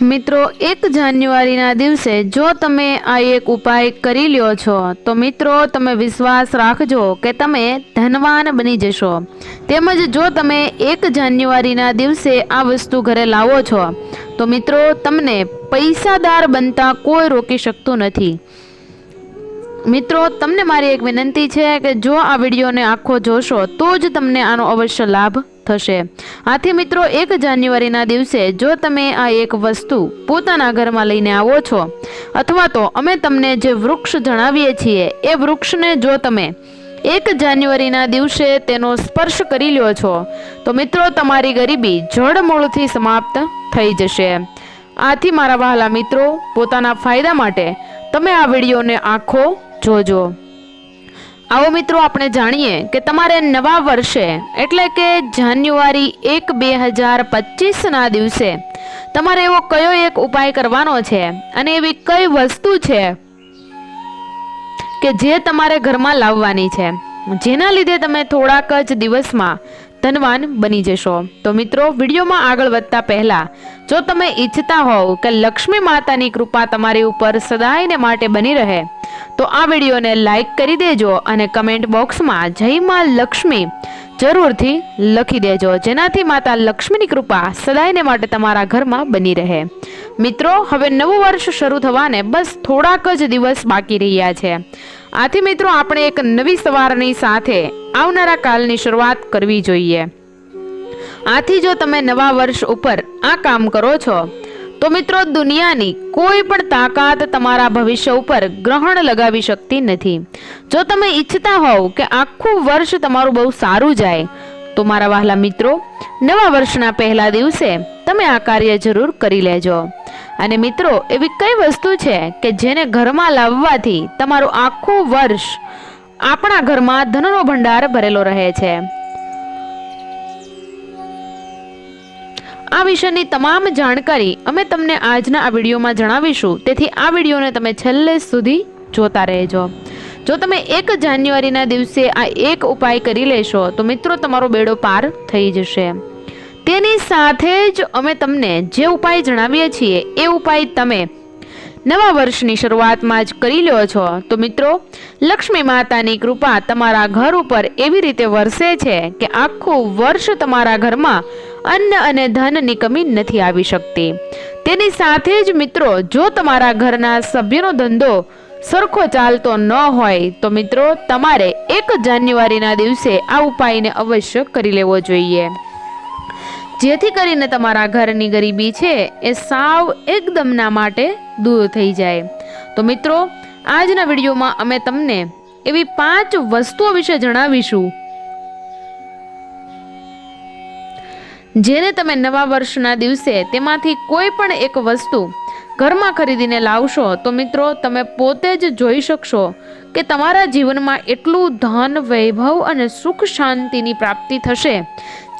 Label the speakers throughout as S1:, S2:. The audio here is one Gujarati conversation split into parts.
S1: મિત્રો, એક જાન્યુઆરીના દિવસે જો તમે આ એક ઉપાય કરી લ્યો છો, તો મિત્રો, તમે વિશ્વાસ રાખજો કે તમે ધનવાન બની જશો. તેમજ જો તમે એક જાન્યુઆરીના દિવસે આ વસ્તુ ઘરે લાવો છો, તો મિત્રો, તમને પૈસાદાર બનતા કોઈ રોકી શકતું નથી. મિત્રો, તમને મારી એક વિનંતી છે કે જો આ વિડીયોને આખો જોશો, તો જ તમને આનો અવશ્ય લાભ થશે. આથી મિત્રો, એક જાન્યુઆરીના દિવસે જો તમે આ એક વસ્તુ પોતાના ઘરમાં લઈને આવો છો, અથવા તો અમે તમને જે વૃક્ષ જણાવીએ છીએ, એ વૃક્ષને જો તમે એક જાન્યુઆરીના દિવસે તેનો સ્પર્શ કરી લ્યો છો, તો મિત્રો, તમારી ગરીબી જળમૂળથી સમાપ્ત થઈ જશે. આથી મારા વહાલા મિત્રો, પોતાના ફાયદા માટે તમે આ વિડીયોને આખો જોજો. આવો મિત્રો આપણે જાણીએ કે તમારે નવા વર્ષે, એટલે કે જાન્યુઆરી એક બે હજાર પચીસના દિવસે, તમારે એવો કયો એક ઉપાય કરવાનો છે અને એવી કઈ વસ્તુ છે કે જે તમારે ઘરમાં લાવવાની છે? જેના લીધે તમે થોડાક જ દિવસમાં ધનવાન બની જશો. તો મિત્રો, વિડીયોમાં આગળ વધતા પહેલા જો તમે ઈચ્છતા હોવ કે લક્ષ્મી માતાની કૃપા તમારી ઉપર સદાયને માટે બની રહે, તો આ વિડીયોને લાઈક કરી દેજો અને કમેન્ટ બોક્સમાં જય માં લક્ષ્મી જરૂરથી લખી દેજો, જેનાથી માતા લક્ષ્મીની કૃપા સદાયને માટે તમારા ઘરમાં બની રહે. મિત્રો, હવે નવું વર્ષ શરૂ થવાને બસ થોડાક જ દિવસ બાકી રહ્યા છે. આથી મિત્રો, આપણે એક નવી સવારની સાથે આવનારા કાલની શરૂઆત કરવી જોઈએ. આથી જો તમે નવા વર્ષ ઉપર આ કામ કરો છો, તો મિત્રો દુનિયાની કોઈ પણ તાકાત તમારા ભવિષ્ય ઉપર ગ્રહણ લગાવી શકતી નથી. જો તમે ઈચ્છતા હોવ કે આખું વર્ષ તમારું બહુ સારું જાય, તો મારા વહાલા મિત્રો, નવા વર્ષના પહેલા દિવસે તમે આ કાર્ય જરૂર કરી લેજો. અને મિત્રો, એવી કઈ વસ્તુ છે કે જેને ઘરમાં લાવવાથી તમારું આખું વર્ષ આપણા ઘરમાં ધનનો ભંડાર ભરેલો રહે છે? આ વિષયની તમામ જાણકારી અમે તમને આજના આ વિડીયોમાં જણાવીશું. તેથી આ વિડીયોને તમે છેલ્લે સુધી જોતા રહેજો. જો તમે એક જાન્યુઆરીના દિવસે આ એક ઉપાય કરી લેશો, તો મિત્રો તમારો બેડો પાર થઈ જશે. તેની સાથે જ અમે તમને જે ઉપાય જણાવીએ છીએ, એ ઉપાય તમે નવા વર્ષની શરૂઆતમાં જ કરી લ્યો છો. તો મિત્રો, લક્ષ્મી માતાની કૃપા તમારા ઘર ઉપર એવી રીતે વરસે છે કે આખું વર્ષ તમારા ઘરમાં અન્ન અને ધનની કમી નથી આવી શકતી. તેની સાથે જ મિત્રો, જો તમારા ઘરના સભ્યનો ધંધો સરખો ચાલતો ન હોય, તો મિત્રો, તમારે એક જાન્યુઆરીના દિવસે આ ઉપાયને અવશ્ય કરી લેવો જોઈએ. જેથી કરીને તમારા ઘરની ગરીબી છે, એ સાવ એકદમના માટે દૂર થઈ જાય. તો મિત્રો, આજના વિડીયોમાં અમે તમને એવી પાંચ વસ્તુઓ વિશે જણાવીશું. જેને તમે નવા વર્ષના દિવસે તેમાંથી કોઈ પણ એક વસ્તુ ઘરમાં ખરીદીને લાવશો, તો મિત્રો તમે પોતે જ જોઈ શકશો કે તમારા જીવનમાં એટલું ધન, વૈભવ અને સુખ શાંતિની પ્રાપ્તિ થશે,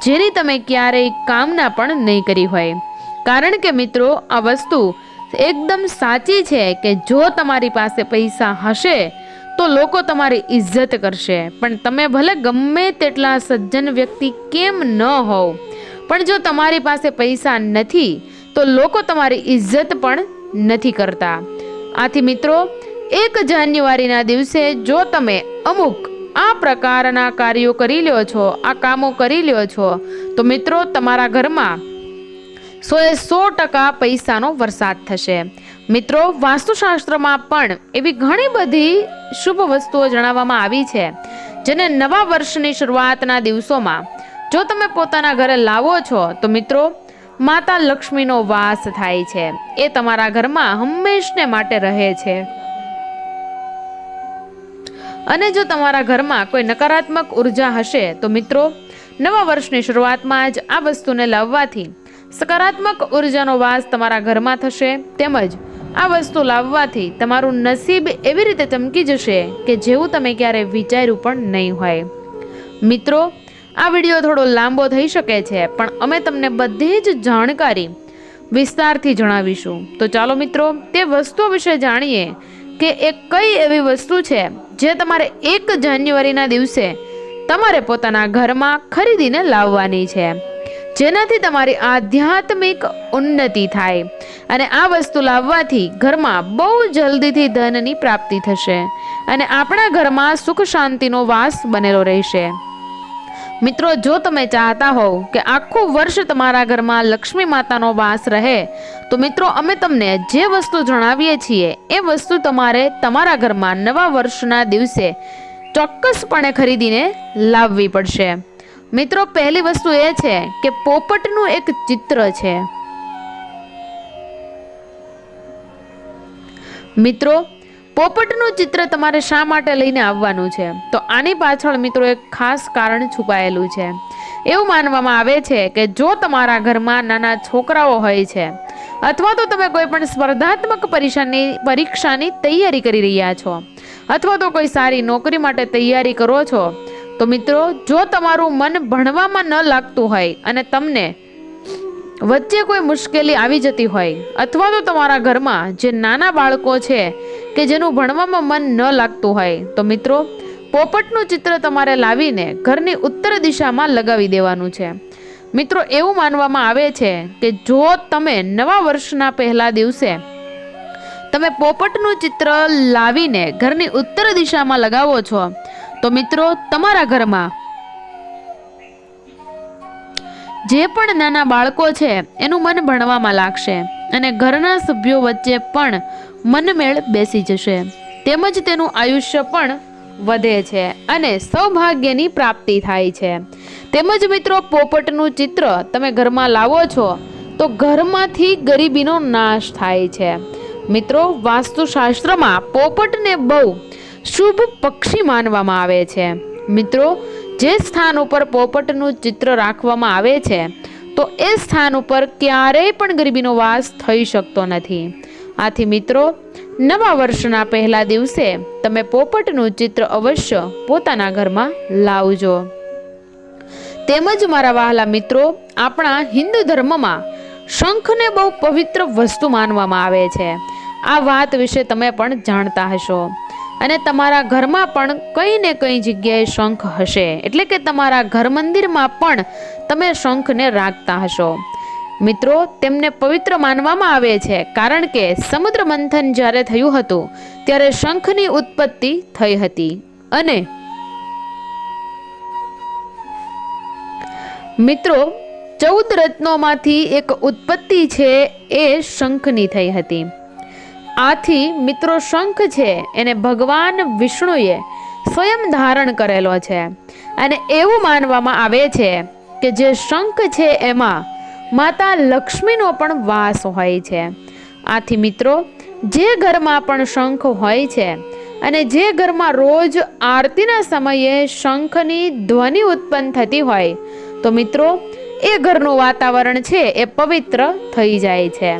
S1: જેની તમે ક્યારેય કામના પણ નહીં કરી હોય. કારણ કે મિત્રો, આ વસ્તુ એકદમ સાચી છે કે જો તમારી પાસે પૈસા હશે, તો લોકો તમારી ઇજ્જત કરશે. પણ તમે ભલે ગમે તેટલા સજ્જન વ્યક્તિ કેમ ન હોવ પણ જો તમારી પાસે પૈસા નથી, તો લોકો તમારી ઇજ્જત પણ નથી કરતા. આથી મિત્રો, એક જાન્યુઆરીના દિવસે જો તમે અમુક આ પ્રકારના કાર્યો કરી લ્યો છો, આ કામો કરી લ્યો છો, તો મિત્રો તમારા ઘરમાં સોએ સો ટકા પૈસાનો વરસાદ થશે. મિત્રો, વાસ્તુશાસ્ત્રમાં પણ એવી ઘણી બધી શુભ વસ્તુઓ જણાવવામાં આવી છે, જેને નવા વર્ષની શરૂઆતના દિવસોમાં જો તમે પોતાના ઘરે લાવો છો, તો મિત્રો, માતા લક્ષ્મીનો વાસ થાય છે. એ તમારા ઘરમાં હંમેશને માટે રહે છે. અને જો તમારા ઘરમાં કોઈ નકારાત્મક ઊર્જા હશે, તો મિત્રો, નવા વર્ષની શરૂઆતમાં જ આ વસ્તુને લાવવાથી સકારાત્મક ઉર્જાનો વાસ તમારા ઘરમાં થશે. તેમજ આ વસ્તુ લાવવાથી તમારું નસીબ એવી રીતે ચમકી જશે કે જેવું તમે ક્યારે વિચાર્યું પણ નહીં હોય. મિત્રો આ વીડિયો થોડો લાંબો થઈ શકે છે, પણ અમે તમને બધી જ જાણકારી વિસ્તારથી જણાવીશું. તો ચાલો મિત્રો, તે વસ્તુઓ વિશે જાણીએ કે એ કઈ એવી વસ્તુ છે જે તમારે એક જાન્યુઆરીના દિવસે તમારે પોતાના ઘરમાં ખરીદીને લાવવાની છે, જેનાથી તમારી આધ્યાત્મિક ઉન્નતિ થાય અને આ વસ્તુ લાવવાથી ઘરમાં બહુ જલ્દીથી ધનની પ્રાપ્તિ થશે અને આપણા ઘરમાં સુખ શાંતિનો વાસ બનેલો રહેશે. મિત્રો, જો તમે ચાહતા હોવ કે આખું વર્ષ તમારા ઘરમાં લક્ષ્મી માતાનો વાસ રહે, તો મિત્રો, અમે તમને જે વસ્તુ જણાવીએ છીએ, એ વસ્તુ તમારે તમારા ઘરમાં નવા વર્ષના દિવસે ચોક્કસપણે ખરીદીને લાવવી પડશે. મિત્રો, પહેલી વસ્તુ એ છે કે પોપટનું એક ચિત્ર છે. મિત્રો પોપટનું ચિત્ર તમારે શા માટે લઈને આવવાનું છે? તો આની પાછળ મિત્રો એક ખાસ કારણ છુપાયેલું છે. એવું માનવામાં આવે છે કે જો તમારા ઘરમાં નાના છોકરાઓ હોય છે, અથવા તો તમે કોઈ પણ સ્પર્ધાત્મક પરીક્ષાની પરીક્ષાની તૈયારી કરી રહ્યા છો, અથવા તો કોઈ સારી નોકરી માટે તૈયારી કરો છો, તો મિત્રો જો તમારું મન ભણવામાં ન લાગતું હોય અને તમને વચ્ચે કોઈ મુશ્કેલી આવી જતી હોય અથવા તો તમારા ઘરમાં જે નાના બાળકો છે કે જેનું ભણવામાં મન ન લાગતું હોય, તો મિત્રો, પોપટનું ચિત્ર તમારે લાવીને ઘરની ઉત્તર દિશામાં લગાવી દેવાનું છે. મિત્રો, એવું માનવામાં આવે છે કે જો તમે નવા વર્ષના પહેલા દિવસે તમે પોપટનું ચિત્ર લાવીને ઘરની ઉત્તર દિશામાં લગાવો છો, તો મિત્રો, તમારા ઘરમાં જે પણ નાના બાળકો છે, એનું મન ભણવામાં લાગશે અને ઘરના સભ્યો વચ્ચે પણ મનમેળ બેસી જશે. તેમજ તેનું આયુષ્ય પણ વધે છે અને સૌભાગ્યની પ્રાપ્તિ થાય છે. તેમજ મિત્રો, પોપટનું ચિત્ર તમે ઘરમાં લાવો છો, તો ઘરમાંથી ગરીબીનો નાશ થાય છે. મિત્રો, વાસ્તુશાસ્ત્રમાં પોપટને બહુ શુભ પક્ષી માનવામાં આવે છે. મિત્રો જે સ્થાન ઉપર પોપટનું ચિત્ર રાખવામાં આવે છે, તો એ સ્થાન ઉપર ક્યારેય પણ ગરીબીનો વાસ થઈ શકતો નથી. આથી મિત્રો, નવા વર્ષના પહેલા દિવસે તમે પોપટનું ચિત્ર અવશ્ય પોતાના ઘરમાં લાવજો. તેમજ મારા વહાલા મિત્રો, આપણા હિન્દુ ધર્મમાં શંખને બહુ પવિત્ર વસ્તુ માનવામાં આવે છે. આ વાત વિશે તમે પણ જાણતા હશો. અને તમારા ઘરમાં પણ કંઈ ને કંઈ જગ્યાએ શંખ હશે. એટલે કે તમારા ઘર મંદિરમાં પણ તમે શંખને રાખતા હશો. મિત્રો, તેમને પવિત્ર માનવામાં આવે છે, કારણ કે સમુદ્ર મંથન જ્યારે થયું હતું, ત્યારે શંખની ઉત્પત્તિ થઈ હતી. અને મિત્રો, ચૌદ રત્નોમાંથી એક ઉત્પત્તિ છે એ શંખની થઈ હતી. આથી મિત્રો શંખ છે, એને ભગવાન વિષ્ણુએ સ્વયં ધારણ કરેલો છે. અને એવું માનવામાં આવે છે કે જે શંખ છે એમાં માતા લક્ષ્મીનો પણ વાસ હોય છે. આથી મિત્રો, જે ઘરમાં પણ શંખ હોય છે અને જે ઘરમાં રોજ આરતીના સમયે શંખની ધ્વનિ ઉત્પન્ન થતી હોય, તો મિત્રો, એ ઘરનું વાતાવરણ છે એ પવિત્ર થઈ જાય છે.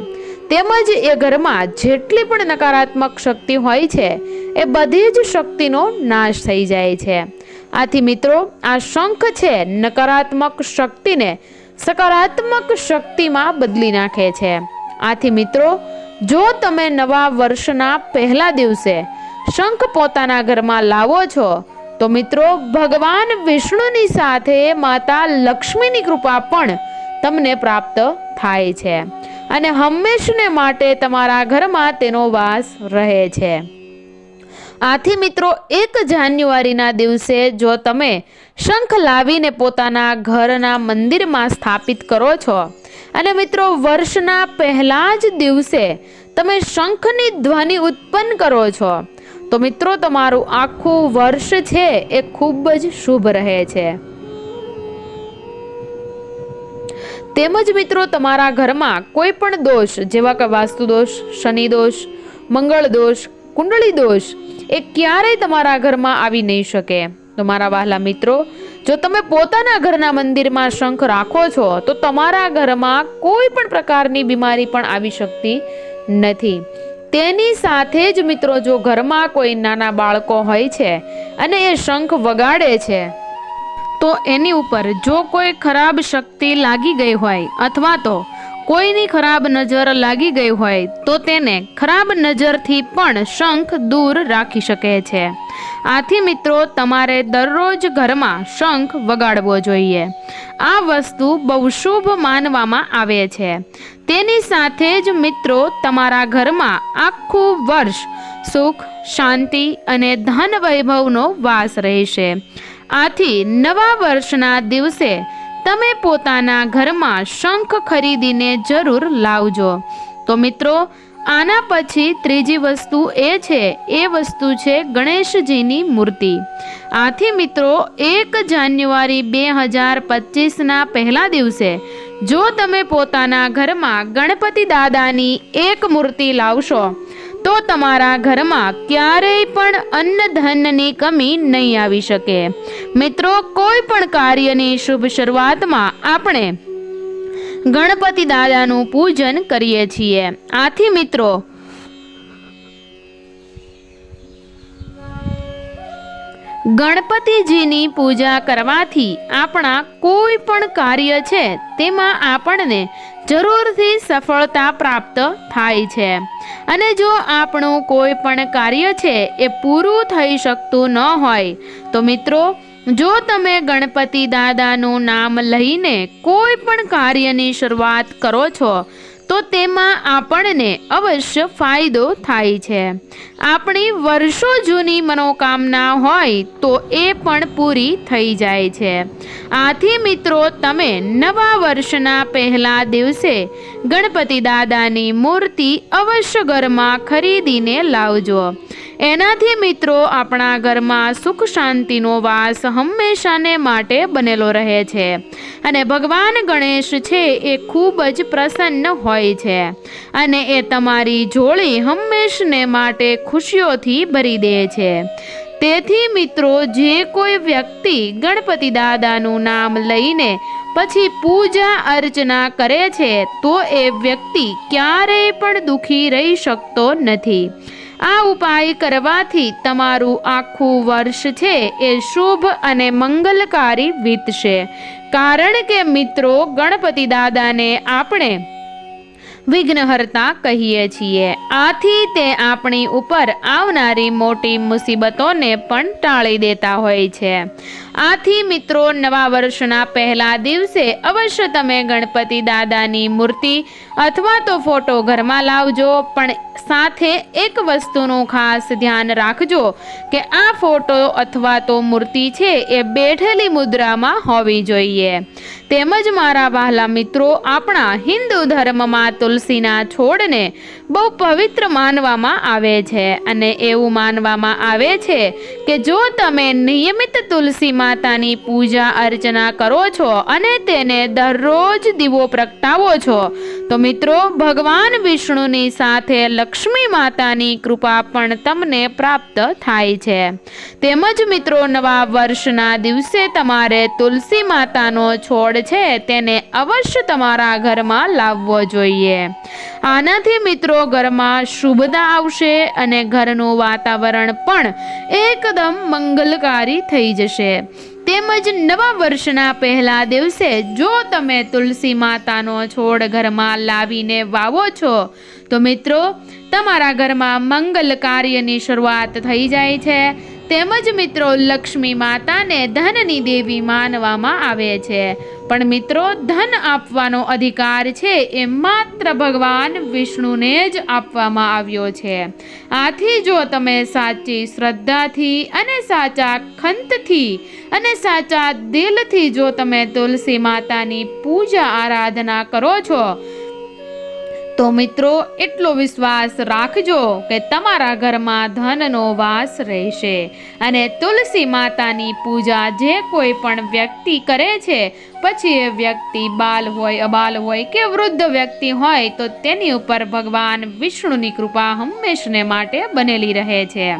S1: તેમજ એ ઘરમાં જેટલી પણ નકારાત્મક શક્તિ હોય છે, એ બધી જ શક્તિનો નાશ થઈ જાય છે. આથી મિત્રો, આ શંખ છે નકારાત્મક શક્તિને સકારાત્મક શક્તિમાં બદલી નાખે છે. આથી મિત્રો, જો તમે નવા વર્ષના પહેલા દિવસે શંખ પોતાના ઘરમાં લાવો છો, તો મિત્રો, ભગવાન વિષ્ણુની સાથે માતા લક્ષ્મીની કૃપા પણ તમને પ્રાપ્ત થાય છે. અને હંમેશને માટે તમારા ઘરમાં તેનો વાસ રહે છે. આથી મિત્રો, એક જાન્યુઆરીના દિવસે જો તમે શંખ લાવીને પોતાના ઘરના મંદિરમાં સ્થાપિત કરો છો, અને મિત્રો, વર્ષના પહેલા જ દિવસે તમે શંખની ધ્વનિ ઉત્પન્ન કરો છો, તો મિત્રો, તમારું આખું વર્ષ છે એ ખૂબ જ શુભ રહે છે. તેમજ મિત્રો તમારા ઘરમાં કોઈ પણ દોષ, જેવા કે વાસ્તુ દોષ, શનિ દોષ, મંગળ દોષ, કુંડળી દોષ, એ ક્યારેય તમારા ઘરમાં આવી નહીં શકે. તો મારા વહાલા મિત્રો, જો તમે પોતાના ઘરના મંદિરમાં શંખ રાખો છો, તો તમારા ઘરમાં કોઈ પણ પ્રકારની બીમારી પણ આવી શકતી નથી. તેની સાથે જ મિત્રો, જો ઘરમાં કોઈ નાના બાળકો હોય છે અને એ શંખ વગાડે છે તો એની ઉપર જો કોઈ ખરાબ શક્તિ લાગી ગઈ હોય અથવા તો કોઈની ખરાબ નજર લાગી ગઈ હોય, તો તેને ખરાબ નજરથી પણ શંખ દૂર રાખી શકે છે. આથી મિત્રો, તમારે દરરોજ ઘરમાં શંખ વગાડવો જોઈએ. આ વસ્તુ બહુ શુભ માનવામાં આવે છે. તેની સાથે જ મિત્રો, તમારા ઘરમાં આખું વર્ષ સુખ, શાંતિ અને ધન વૈભવનો વાસ રહેશે. આથી નવા વર્ષના દિવસે તમે પોતાના ઘરમાં શંખ ખરીદીને જરૂર લાવજો. તો મિત્રો, આના પછી ત્રીજી વસ્તુ એ છે, એ વસ્તુ છે ગણેશજીની મૂર્તિ. આથી મિત્રો, એક જાન્યુઆરી બે હજાર પચીસના પહેલા દિવસે જો તમે પોતાના ઘરમાં ગણપતિ દાદાની એક મૂર્તિ લાવશો તો તમારા ઘરમાં ક્યારેય પણ અન્ન ધનની કમી નહીં આવી શકે. મિત્રો, કોઈ પણ કાર્યની શુભ શરૂઆતમાં આપણે ગણપતિ દાદાનું પૂજન કરીએ છીએ. આથી મિત્રો, ગણપતિજીની પૂજા કરવાથી આપણા કોઈ પણ કાર્ય છે, તેમાં આપણને જરૂરથી સફળતા પ્રાપ્ત થાય છે. અને જો આપણું કોઈ પણ કાર્ય છે એ પૂરું થઈ શકતું ન હોય, તો મિત્રો, જો તમે ગણપતિ દાદાનું નામ લઈને કોઈ પણ કાર્યની શરૂઆત કરો છો તો તેમાં આપણને અવશ્ય ફાયદો થાય છે. આપણી વર્ષો જૂની મનોકામના હોય તો એ પણ પૂરી થઈ જાય છે. આથી મિત્રો, તમે નવા વર્ષના પહેલા દિવસે ગણપતિ દાદાની મૂર્તિ અવશ્ય ઘરમાં ખરીદીને લાવજો. એનાથી મિત્રો આપણા ઘરમાં સુખ શાંતિનો વાસ હંમેશાને માટે બનેલો રહે છે. અને ભગવાન ગણેશ છે એ ખૂબ જ પ્રસન્ન હોય છે. અને એ તમારી જોડી હંમેશને માટે ખુશીઓથી ભરી દે છે. તેથી મિત્રો જે કોઈ વ્યક્તિ ગણપતિ દાદાનું નામ લઈને પછી પૂજા અર્ચના કરે છે, તો એ વ્યક્તિ ક્યારેય પણ દુઃખી રહી શકતો નથી. આ ઉપાય કરવાથી તમારું આખું વર્ષ છે એ શુભ અને મંગલકારી વીતશે. કારણ કે મિત્રો, ગણપતિ દાદાને આપણે વિઘ્નહર્તા કહીએ છીએ. આથી તે આપણી ઉપર આવનારી મોટી મુસીબતોને પણ ટાળી દેતા હોય છે. આથી મિત્રો, નવા વર્ષના પહેલા દિવસે અવશ્ય તમે ગણપતિ દાદાની મૂર્તિ અથવા તો ફોટો ઘરમાં લાવજો, પણ સાથે એક વસ્તુનું ખાસ ધ્યાન રાખજો કે આ ફોટો અથવા તો મૂર્તિ છે એ બેઠેલી મુદ્રામાં હોવી જોઈએ. તેમજ મારા વહાલા મિત્રો, આપણા હિન્દુ ધર્મમાં તુલસીના છોડને બહુ પવિત્ર માનવામાં આવે છે. અને એવું માનવામાં આવે છે કે જો તમે નિયમિત તુલસી માતાની પૂજા અર્ચના કરો છો અને તેને દરરોજ દીવો પ્રગટાવો છો. તો મિત્રો, ભગવાન વિષ્ણુની સાથે લક્ષ્મી માતાની કૃપા પણ તમને પ્રાપ્ત થાય છે. તેમજ મિત્રો, નવા વર્ષના દિવસે તમારે તુલસી માતાનો છોડ છે તેને અવશ્ય તમારા ઘરમાં લાવવો જોઈએ. આનાથી મિત્રો, ઘરમાં શુભતા આવશે અને ઘરનું વાતાવરણ પણ એકદમ મંગલકારી થઈ જશે. તેમજ નવા વર્ષના પહેલા દિવસે જો તમે તુલસી માતાનો છોડ ઘરમાં લાવીને વાવો છો, તો મિત્રો, તમારા ઘરમાં મંગલ કાર્યની શરૂઆત થઈ જાય છે. તેમજ મિત્રો લક્ષ્મી માતાને ધનની દેવી માનવામાં આવે છે. પણ મિત્રો, ધન આપવાનો અધિકાર છે એ માત્ર ભગવાન વિષ્ણુને જ આપવામાં આવ્યો છે. આથી જો તમે સાચી શ્રદ્ધાથી અને સાચા ખંતથી અને સાચા દિલથી જો તમે તુલસી માતાની પૂજા આરાધના કરો છો તો મિત્રો, એટલો વિશ્વાસ રાખજો કે તમારા ઘરમાં ધનનો વાસ રહેશે. અને તુલસી માતાની પૂજા જે કોઈ પણ વ્યક્તિ કરે છે, પછી એ વ્યક્તિ બાલ હોય, અબાલ હોય કે વૃદ્ધ વ્યક્તિ હોય, તો તેની ઉપર ભગવાન વિષ્ણુની કૃપા હંમેશને માટે બનેલી રહે છે.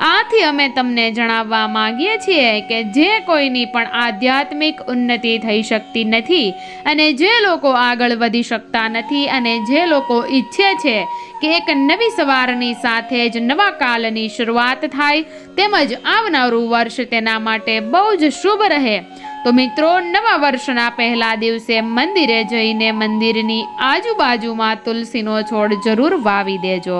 S1: આથી અમે તમને જણાવવા માંગીએ છીએ કે જે કોઈની પણ આધ્યાત્મિક ઉન્નતિ થઈ શકતી નથી અને જે લોકો આગળ વધી શકતા નથી અને જે લોકો ઈચ્છે છે કે એક નવી સવારની સાથે જ નવા કાલની શરૂઆત થાય તેમજ આવનારું વર્ષ તેના માટે બહુ જ શુભ રહે તો મિત્રો, નવા વર્ષના પહેલા દિવસે મંદિરે જઈને મંદિરની આજુબાજુમાં તુલસીનો છોડ જરૂર વાવી દેજો.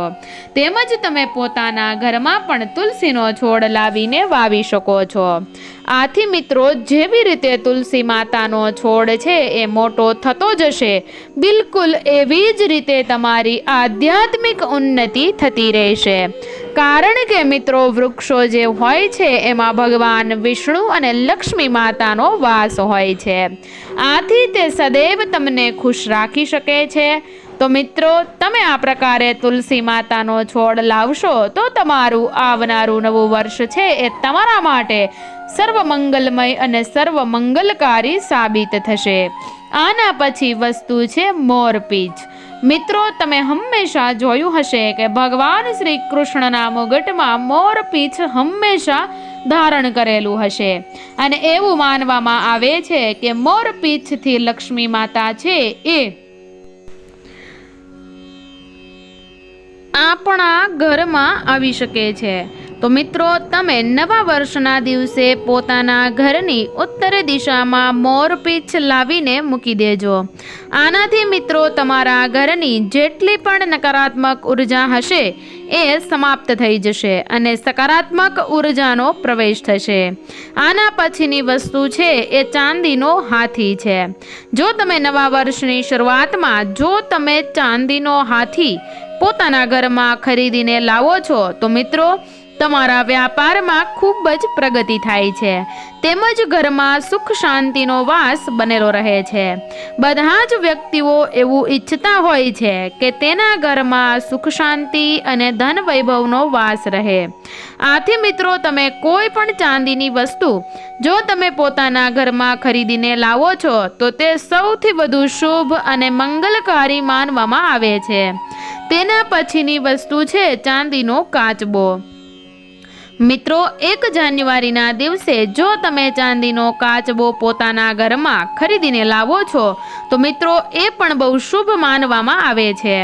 S1: તેમજ તમે પોતાના ઘરમાં પણ તુલસીનો છોડ લાવીને વાવી શકો છો. આથી મિત્રો, જેવી રીતે તુલસી માતાનો છોડ છે, એ મોટો થતો જશે, બિલકુલ એવી જ રીતે તમારી આધ્યાત્મિક ઉન્નતિ થતી રહેશે. કારણ કે મિત્રો, વૃક્ષો જે હોય છે, એમાં ભગવાન વિષ્ણુ અને લક્ષ્મી માતાનો વાસ હોય છે. આથી તે સદૈવ તમને ખુશ રાખી શકે છે. તો મિત્રો, તમે આ પ્રકારે તુલસી માતાનો છોડ લાવશો, તો તમારું આવનારું નવું વર્ષ છે એ તમારા માટે સર્વ મંગલમય અને સર્વ મંગલકારી સાબિત થશે. આના પછી વસ્તુ છે મોરપીંછ મિત્રો, તમે હંમેશા જોયું હશે કે ભગવાન શ્રી કૃષ્ણના મુગટમાં મોરપીંછ હંમેશા ધારણ કરેલું હશે. અને એવું માનવામાં આવે છે કે મોરપીંછથી લક્ષ્મી માતા છે એ. આપણા ઘરમાં આવી શકે છે. તો મિત્રો, તમે નવા વર્ષના દિવસે પોતાના ઘરની ઉત્તર દિશામાં મોરપીંછ લાવીને મૂકી દેજો. આનાથી મિત્રો, તમારા ઘરની જેટલી પણ નકારાત્મક ઊર્જા હશે, એ સમાપ્ત થઈ જશે અને સકારાત્મક ઉર્જાનો પ્રવેશ થશે. આના પછીની વસ્તુ છે, એ ચાંદીનો હાથી છે. જો તમે નવા વર્ષની શરૂઆતમાં, જો તમે ચાંદીનો હાથી પોતાના ઘરમાં ખરીદીને લાવો છો, તો મિત્રો તમારા વ્યાપારમાં ખૂબ જ પ્રગતિ થાય છે. તેમજ ઘરમાં સુખ શાંતિનો વાસ બનેલો રહે છે. બધા જ વ્યક્તિઓ એવું ઈચ્છતા હોય છે કે તેના ઘરમાં સુખ શાંતિ અને ધન વૈભવનો વાસ રહે. આથી મિત્રો, તમે કોઈ પણ ચાંદીની વસ્તુ જો તમે પોતાના ઘરમાં ખરીદીને લાવો છો, તો તે સૌથી વધુ શુભ અને મંગલકારી માનવામાં આવે છે. તેના પછીની વસ્તુ છે ચાંદીનો કાચબો. મિત્રો, એક જાન્યુઆરીના દિવસે જો તમે ચાંદીનો કાચબો પોતાના ઘરમાં ખરીદીને લાવો છો, તો મિત્રો, એ પણ બહુ શુભ માનવામાં આવે છે.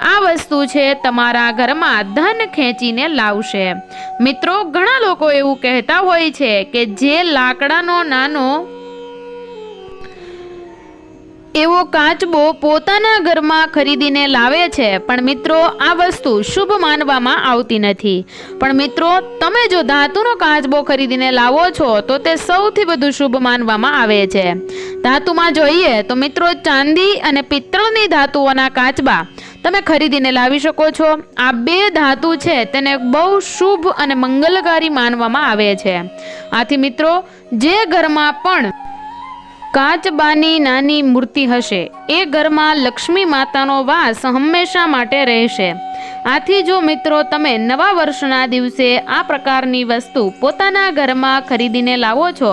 S1: આ વસ્તુ છે તમારા ઘરમાં ધન ખેંચીને લાવશે. મિત્રો, ઘણા લોકો એવું કહેતા હોય છે કે જે લાકડાનો નાનો એવો કાચબો પોતાના ઘરમાં ખરીદીને લાવે છે, પણ મિત્રો, આ વસ્તુ શુભ માનવામાં આવતી નથી. પણ મિત્રો, તમે જો ધાતુનો કાચબો ખરીદીને લાવો છો, તો તે સૌથી વધુ શુભ માનવામાં આવે છે. ધાતુમાં જોઈએ તો મિત્રો, ચાંદી અને પિત્તળની ધાતુઓના કાચબા તમે ખરીદીને લાવી શકો છો. આ બે ધાતુ છે, તેને બહુ શુભ અને મંગલકારી માનવામાં આવે છે. આથી મિત્રો, જે ઘરમાં પણ કાચબાની નાની મૂર્તિ હશે. એ ઘરમાં લક્ષ્મી માતાનો વાસ હંમેશા માટે રહેશે. આથી જો મિત્રો તમે નવા વર્ષના દિવસે આ પ્રકારની વસ્તુ પોતાના ઘરમાં ખરીદીને લાવો છો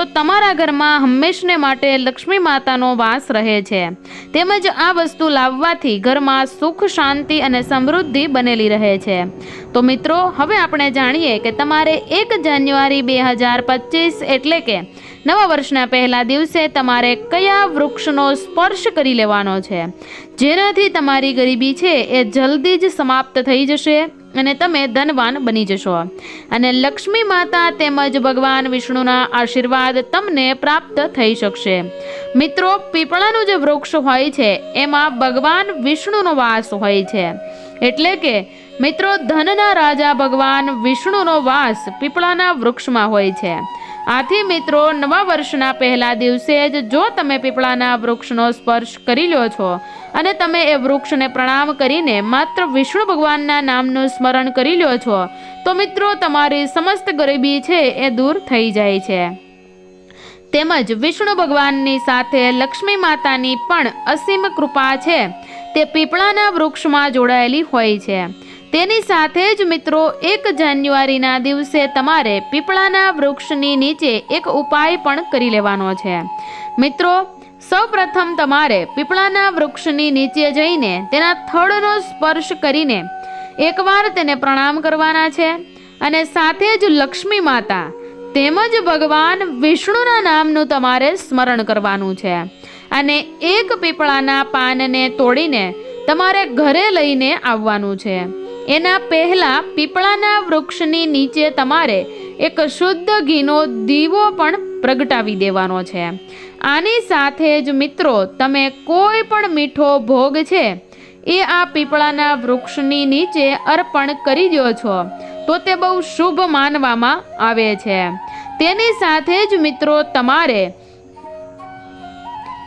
S1: તો તમારા ઘરમાં હંમેશને માટે લક્ષ્મી માતાનો વાસ રહે છે. તેમજ આ વસ્તુ લાવવાથી ઘરમાં સુખ, શાંતિ અને સમૃદ્ધિ બનેલી રહે છે. તો મિત્રો, હવે આપણે જાણીએ કે તમારે એક જાન્યુઆરી બે હજાર પચીસ એટલે કે નવા વર્ષના પહેલા દિવસે તમારે કયા વૃક્ષનો સ્પર્શ કરી લેવાનો છે? જેનાથી તમારી ગરીબી છે એ જલ્દી જ સમાપ્ત થઈ જશે. અને તમે ધનવાન બની જશો. અને લક્ષ્મી માતા તેમજ ભગવાન વિષ્ણુના આશીર્વાદ તમને પ્રાપ્ત થઈ શકશે. મિત્રો, પીપળાનું જે વૃક્ષ હોય છે, એમાં ભગવાન વિષ્ણુનો વાસ હોય છે. એટલે કે, મિત્રો, ધનના રાજા ભગવાન વિષ્ણુનો વાસ પીપળાના વૃક્ષમાં હોય છે. આથી, મિત્રો, નવા વર્ષના પહેલા દિવસે જ જો તમે પીપળાના વૃક્ષનો સ્પર્શ કરી લ્યો છો અને તમે એ વૃક્ષને પ્રણામ કરીને માત્ર વિષ્ણુ ભગવાનના નામનું સ્મરણ કરી લ્યો છો. તો મિત્રો, તમારી સમસ્ત ગરીબી છે એ દૂર થઈ જાય છે. તેમજ વિષ્ણુ ભગવાનની સાથે લક્ષ્મી માતાની પણ અસીમ કૃપા છે. તે પીપળાના વૃક્ષમાં જોડાયેલી હોય છે. તેની સાથે જ મિત્રો, એક જાન્યુઆરીના દિવસે તમારે પીપળાના વૃક્ષની નીચે એક ઉપાય પણ કરી લેવાનો છે. મિત્રો સૌપ્રથમ તમારે પીપળાના વૃક્ષની નીચે જઈને તેના થડનો સ્પર્શ કરીને એકવાર તેને પ્રણામ કરવાના છે અને સાથે જ લક્ષ્મી માતા તેમજ ભગવાન વિષ્ણુના નામનું તમારે સ્મરણ કરવાનું છે. અને એક પીપળાના પાનને તોડીને તમારે ઘરે લઈને આવવાનું છે. એના પહેલાં પીપળાના વૃક્ષની નીચે તમારે એક શુદ્ધ ઘીનો દીવો પણ પ્રગટાવી દેવાનો છે. આની સાથે જ મિત્રો, તમે કોઈ પણ મીઠો ભોગ છે, એ આ પીપળાના વૃક્ષની નીચે અર્પણ કરી દો છો, તો તે બહુ શુભ માનવામાં આવે છે. તેની સાથે જ મિત્રો, તમારે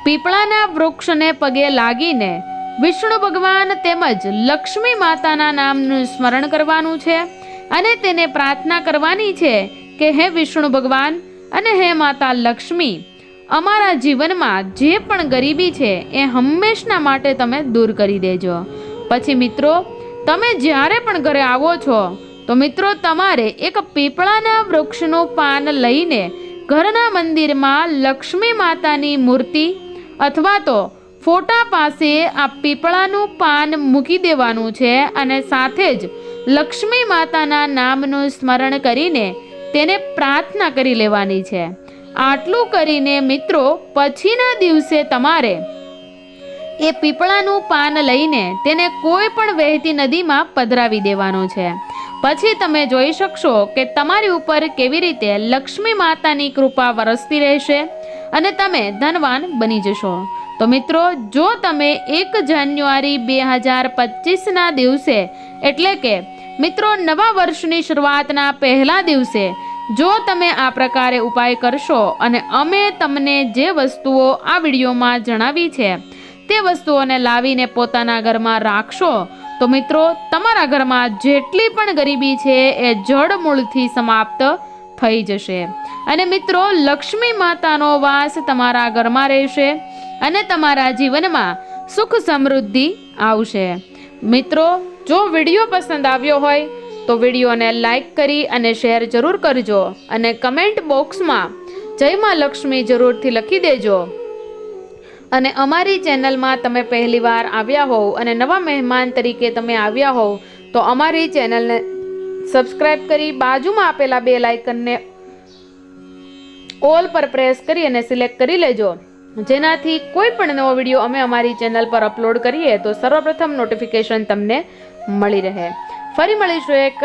S1: પીપળાના વૃક્ષને પગે લાગીને વિષ્ણુ ભગવાન તેમજ લક્ષ્મી માતાના નામનું સ્મરણ કરવાનું છે અને તેને પ્રાર્થના કરવાની છે કે હે વિષ્ણુ ભગવાન અને હે માતા લક્ષ્મી અમારા જીવનમાં જે પણ ગરીબી છે, એ હંમેશના માટે તમે દૂર કરી દેજો. પછી મિત્રો, તમે જ્યારે પણ ઘરે આવો છો, તો મિત્રો તમારે એક પીપળાના વૃક્ષનું પાન લઈને ઘરના મંદિરમાં લક્ષ્મી માતાની મૂર્તિ અથવા તો ફોટા પાસે આ પીપળાનું પાન મૂકી દેવાનું છે અને સાથે જ લક્ષ્મી માતાના નામનું સ્મરણ કરીને તેને પ્રાર્થના કરી લેવાની છે. આટલું કરીને મિત્રો પછીના દિવસે તમારે એ પીપળાનું પાન લઈને તેને કોઈ પણ વહેતી નદીમાં પધરાવી દેવાનું છે. પછી તમે જોઈ શકશો કે તમારી ઉપર કેવી રીતે લક્ષ્મી માતાની કૃપા વરસતી રહેશે અને તમે ધનવાન બની જશો. તો મિત્રો, જો તમે એક જાન્યુઆરી બે હજાર પચીસના દિવસે, એટલે કે મિત્રો નવા વર્ષની શરૂઆતના પહેલા દિવસે જો તમે આ પ્રકારે ઉપાય કરશો અને અમે તમને જે વસ્તુઓ આ વિડીયોમાં જણાવી છે, તે વસ્તુઓને લાવીને પોતાના ઘરમાં રાખશો, તો મિત્રો તમારા ઘરમાં જેટલી પણ ગરીબી છે, એ જડમૂળથી સમાપ્ત થઈ જશે. અને મિત્રો, લક્ષ્મી માતાનો વાસ તમારા ઘરમાં રહેશે અને તમારા જીવનમાં સુખ સમૃદ્ધિ આવશે. મિત્રો, જો વીડિયો પસંદ આવ્યો હોય તો વિડીયોને લાઈક કરી અને શેર જરૂર કરજો અને કમેન્ટ બોક્સમાં જય માં લક્ષ્મી જરૂરથી લખી દેજો. અને અમારી ચેનલમાં તમે પહેલીવાર આવ્યા હોવ અને નવા મહેમાન તરીકે તમે આવ્યા હોવ, તો અમારી ચેનલને સબસ્ક્રાઇબ કરી બાજુમાં આપેલા બે લાઇકનને ઓલ પર પ્રેસ કરી અને સિલેક્ટ કરી લેજો. જેનાથી કોઈ પણ નવો વીડિયો અમે અમારી ચેનલ પર અપલોડ કરીએ, તો સર્વપ્રથમ નોટિફિકેશન તમને મળી રહે. ફરી મળીશું એક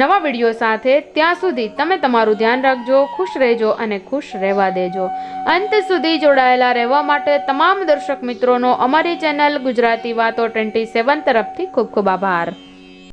S1: નવા વીડિયો સાથે. ત્યાં સુધી તમે તમારું ધ્યાન રાખજો, ખુશ રહેજો અને ખુશ રહેવા દેજો. અંત સુધી જોડાયેલા રહેવા માટે તમામ દર્શક મિત્રોનો અમારી ચેનલ ગુજરાતી વાતો ટ્વેન્ટી સેવન તરફથી ખૂબ ખૂબ આભાર.